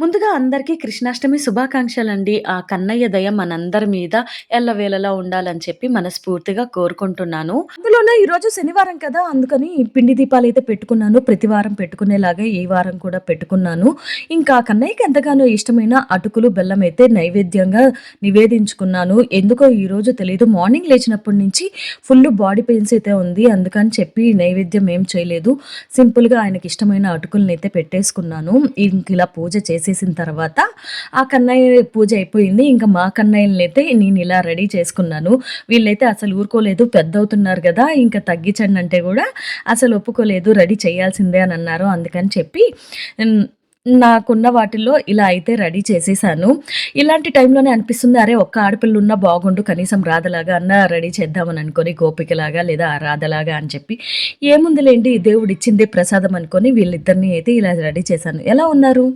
ముందుగా అందరికీ కృష్ణాష్టమి శుభాకాంక్షలండి. ఆ కన్నయ్య దయ మనందరి మీద ఎల్లవేళలా ఉండాలని చెప్పి మనస్ఫూర్తిగా కోరుకుంటున్నాను. అందులోనే ఈరోజు శనివారం కదా! అందుకని పిండి దీపాలు అయితే పెట్టుకున్నాను. ప్రతి వారం పెట్టుకునేలాగా ఈ వారం కూడా పెట్టుకున్నాను. ఇంకా కన్నయ్యకి ఎంతగానో ఇష్టమైన అటుకులు, బెల్లం అయితే నైవేద్యంగా నివేదించుకున్నాను. ఎందుకో ఈరోజు తెలియదు మార్నింగ్ లేచినప్పటి నుంచి ఫుల్ బాడీ పెయిన్స్ అయితే ఉంది. అందుకని చెప్పి నైవేద్యం ఏం చేయలేదు. సింపుల్‌గా ఆయనకి ఇష్టమైన అటుకులనైతే పెట్టేసుకున్నాను. ఇంక ఇలా పూజ చేసి చేసేసిన తర్వాత ఆ కన్నయ్య పూజ అయిపోయింది. ఇంకా మా కన్నయ్యలనైతే నేను ఇలా రెడీ చేసుకున్నాను. వీళ్ళైతే అసలు ఊరుకోలేదు. పెద్దవుతున్నారు కదా ఇంకా తగ్గించండి అంటే కూడా అసలు ఒప్పుకోలేదు. రెడీ చేయాల్సిందే అని అన్నారు. అందుకని చెప్పి నాకున్న వాటిల్లో ఇలా అయితే రెడీ చేసేసాను. ఇలాంటి టైంలోనే అనిపిస్తుంది. అరే! ఒక్క ఆడపిల్ల ఉన్నా బాగుండు. కనీసం రాధలాగా అన్నా రెడీ చేద్దామని అనుకొని గోపికలాగా లేదా రాధలాగా అని చెప్పి ఏముందిలేండి దేవుడిచ్చిందే ప్రసాదం అనుకొని వీళ్ళిద్దరిని అయితే ఇలా రెడీ చేశాను. ఎలా ఉన్నారు?